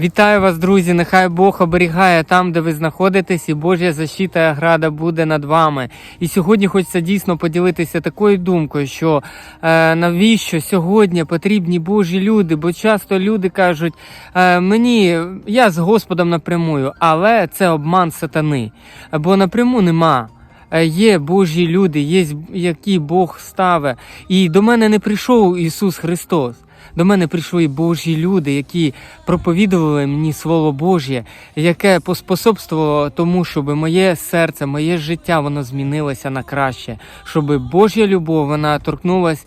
Вітаю вас, друзі! Нехай Бог оберігає там, де ви знаходитесь, і Божа защита і града буде над вами. І сьогодні хочеться дійсно поділитися такою думкою, що е, навіщо сьогодні потрібні Божі люди, бо часто люди кажуть, е, мені я з Господом напрямую, але це обман сатани, бо напряму нема. Е, Є Божі люди, є які Бог ставить. І до мене не прийшов Ісус Христос. До мене прийшли Божі люди, які проповідували мені Слово Божє, яке поспособствувало тому, щоб моє серце, моє життя воно змінилося на краще, щоб Божа любов вона торкнулась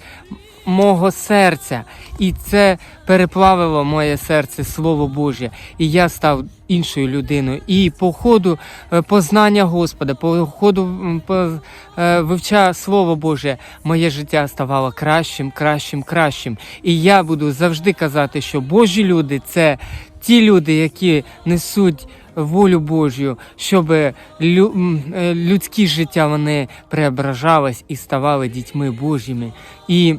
мого серця, і це переплавило моє серце Слово Боже, і я став іншою людиною. І по ходу е, познання Господа, по ходу е, вивча Слово Боже, моє життя ставало кращим, кращим, кращим. І я буду завжди казати, що Божі люди це ті люди, які несуть. Волю Божю, щоб е, людські життя вони преображались і ставали дітьми Божими. І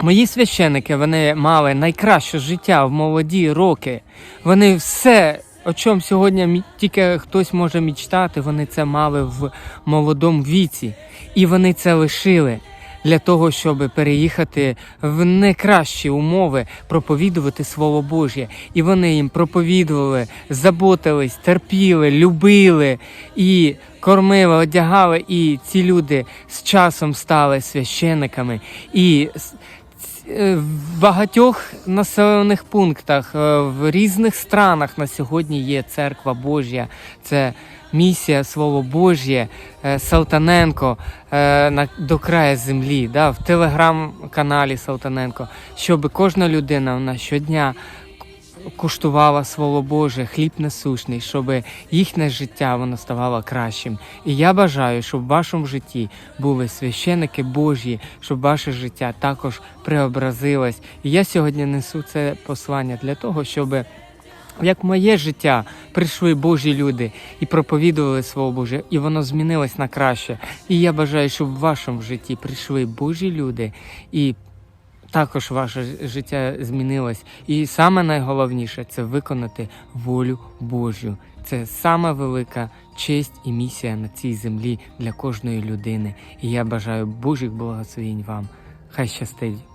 Мої священики вони мали найкраще життя в молоді роки. Вони все, о чому сьогодні тільки хтось може мічтати, вони це мали в молодому віці. І вони це лишили для того, щоб переїхати в найкращі умови, проповідувати Слово Божє. І вони їм проповідували, заботились, терпіли, любили і кормили, одягали. І ці люди з часом стали священниками. І В багатьох населених пунктах е, в різних странах на сьогодні є церква Божя. Це місія Слово Божє е, Салтаненко е, на до краю землі, да, в телеграм-каналі Салтаненко, щоб кожна людина вона щодня куштувала Слово Боже, хліб насущний, щоб їхнє життя воно ставало кращим. І я бажаю, щоб в вашому житті були священики Божі, щоб ваше життя також преобразилось. І я сьогодні несу це послання для того, щоб. Як моє життя прийшли Божі люди і проповідували Слово Боже, і воно змінилось на краще. І я бажаю, щоб в вашому житті прийшли Божі люди і також ваше життя змінилось. І саме найголовніше це виконати волю Божю. Це сама велика честь і місія на цій землі для кожної людини. І я бажаю Божих благословень вам. Хай щастить